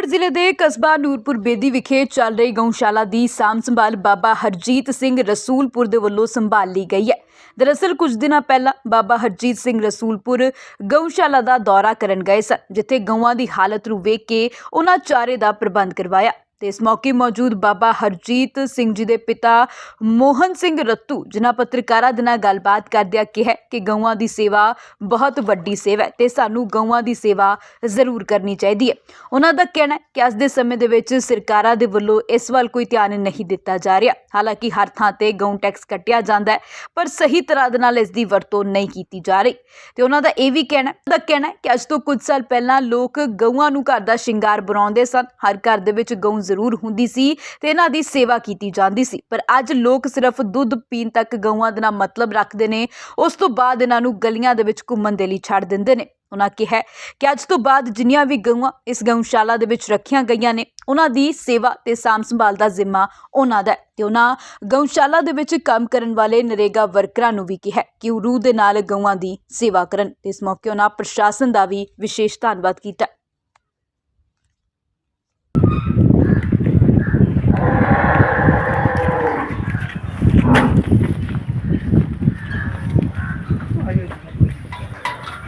ਰੋਪੜ ਜ਼ਿਲ੍ਹੇ ਦੇ ਕਸਬਾ ਨੂਰਪੁਰ ਬੇਦੀ ਵਿਖੇ ਚੱਲ ਰਹੀ ਗਊਸ਼ਾਲਾ ਦੀ ਸਾਂਭ ਸੰਭਾਲ ਬਾਬਾ ਹਰਜੀਤ ਸਿੰਘ ਰਸੂਲਪੁਰ ਦੇ ਵੱਲੋਂ ਸੰਭਾਲ ਲਈ ਗਈ ਹੈ। ਦਰਅਸਲ, ਕੁਝ ਦਿਨਾਂ ਪਹਿਲਾਂ ਬਾਬਾ ਹਰਜੀਤ ਸਿੰਘ ਰਸੂਲਪੁਰ ਗਊਸ਼ਾਲਾ ਦਾ ਦੌਰਾ ਕਰਨ ਗਏ ਸਨ, ਜਿੱਥੇ ਗਊਆਂ ਦੀ ਹਾਲਤ ਨੂੰ ਵੇਖ ਕੇ ਉਹਨਾਂ ਚਾਰੇ ਦਾ ਪ੍ਰਬੰਧ ਕਰਵਾਇਆ। ਤੇ ਇਸ ਮੌਕੇ ਮੌਜੂਦ ਬਾਬਾ ਹਰਜੀਤ ਸਿੰਘ ਜੀ ਦੇ ਪਿਤਾ ਮੋਹਨ ਸਿੰਘ ਰੱਤੂ, ਜਿਨ੍ਹਾਂ ਪੱਤਰਕਾਰਾਂ ਦੇ ਨਾਲ ਗੱਲਬਾਤ ਕਰਦਿਆਂ ਕਿਹਾ ਕਿ ਗਊਆਂ ਦੀ ਸੇਵਾ ਬਹੁਤ ਵੱਡੀ ਸੇਵਾ ਹੈ ਤੇ ਸਾਨੂੰ ਗਊਆਂ ਦੀ ਸੇਵਾ ਜ਼ਰੂਰ ਕਰਨੀ ਚਾਹੀਦੀ ਹੈ। ਉਹਨਾਂ ਦਾ ਕਹਿਣਾ ਹੈ ਕਿ ਅੱਜ ਦੇ ਸਮੇਂ ਦੇ ਵਿੱਚ ਸਰਕਾਰਾਂ ਦੇ ਵੱਲੋਂ ਇਸ ਵੱਲ ਕੋਈ ਧਿਆਨ ਨਹੀਂ ਦਿੱਤਾ ਜਾ ਰਿਹਾ। ਹਾਲਾਂਕਿ ਹਰ ਥਾਂ ਤੇ ਗਊ ਟੈਕਸ ਕੱਟਿਆ ਜਾਂਦਾ ਹੈ, ਪਰ ਸਹੀ ਤਰ੍ਹਾਂ ਦੇ ਨਾਲ ਇਸ ਦੀ ਵਰਤੋਂ ਨਹੀਂ ਕੀਤੀ ਜਾ ਰਹੀ। ਤੇ ਉਹਨਾਂ ਦਾ ਇਹ ਵੀ ਕਹਿਣਾ ਦਾ ਕਹਿਣਾ ਕਿ ਅੱਜ ਤੋਂ ਕੁਝ ਸਾਲ ਪਹਿਲਾਂ ਲੋਕ ਗਊਆਂ ਨੂੰ ਘਰ ਦਾ ਸ਼ਿੰਗਾਰ ਬਣਾਉਂਦੇ ਸਨ। ਹਰ ਘਰ ਦੇ ਵਿੱਚ ਗਊ ਜ਼ਰੂਰ ਹੁੰਦੀ ਸੀ ਤੇ ਇਹਨਾਂ ਦੀ ਸੇਵਾ ਕੀਤੀ ਜਾਂਦੀ ਸੀ। ਪਰ ਅੱਜ ਲੋਕ ਸਿਰਫ ਦੁੱਧ ਪੀਣ ਤੱਕ ਗਊਆਂ ਦੇ ਨਾਲ ਮਤਲਬ ਰੱਖਦੇ ਨੇ, ਉਸ ਤੋਂ ਬਾਅਦ ਇਹਨਾਂ ਨੂੰ ਗਲੀਆਂ ਦੇ ਵਿੱਚ ਘੁੰਮਣ ਦੇ ਲਈ ਛੱਡ ਦਿੰਦੇ ਨੇ। ਉਹਨਾਂ ਕਿਹਾ ਕਿ ਅੱਜ ਤੋਂ ਬਾਅਦ ਜਿੰਨੀਆਂ ਵੀ ਗਊਆਂ ਇਸ ਗਊਸ਼ਾਲਾ ਦੇ ਵਿੱਚ ਰੱਖੀਆਂ ਗਈਆਂ ਨੇ, ਉਹਨਾਂ ਦੀ ਸੇਵਾ ਤੇ ਸਾਂਭ ਸੰਭਾਲ ਦਾ ਜ਼ਿੰਮਾ ਉਹਨਾਂ ਦਾ ਹੈ ਤੇ ਉਹਨਾਂ ਗਊਸ਼ਾਲਾ ਦੇ ਵਿੱਚ ਕੰਮ ਕਰਨ ਵਾਲੇ ਨਰੇਗਾ ਵਰਕਰਾਂ ਨੂੰ ਵੀ ਕਿਹਾ ਕਿ ਉਹ ਰੂਹ ਦੇ ਨਾਲ ਗਊਆਂ ਦੀ ਸੇਵਾ ਕਰਨ। ਤੇ ਇਸ ਮੌਕੇ ਉਹਨਾਂ ਪ੍ਰਸ਼ਾਸਨ ਦਾ ਵੀ ਵਿਸ਼ੇਸ਼ ਧੰਨਵਾਦ ਕੀਤਾ।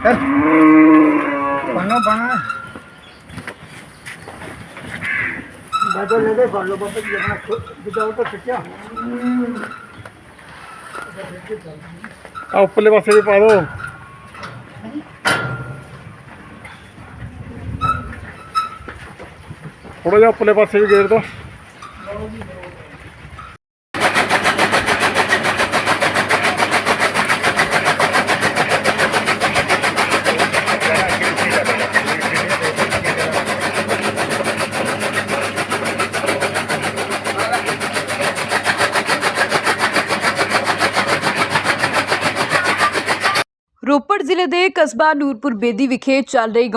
ਬਾਬਾ ਲੈ ਦੇ ਫੜ ਲਓ ਬਾਬਾ ਜੀ ਆਪਣਾ ਬਚਾਓ ਤਾਂ ਸੱਚਾ ਆ ਉੱਪਰਲੇ ਪਾਸੇ ਵੀ ਪਾ ਦਿਓ ਥੋੜਾ ਜਿਹਾ ਉੱਪਰਲੇ ਪਾਸੇ ਵੀ ਗੇਰ ਦੋ ਰੋਪੜ ਜ਼ਿਲ੍ਹੇ ਦੇ ਕਸਬਾ ਨੂਰਪੁਰ ਬੇਦੀ ਵਿਖੇ ਚੱਲ ਰਹੀ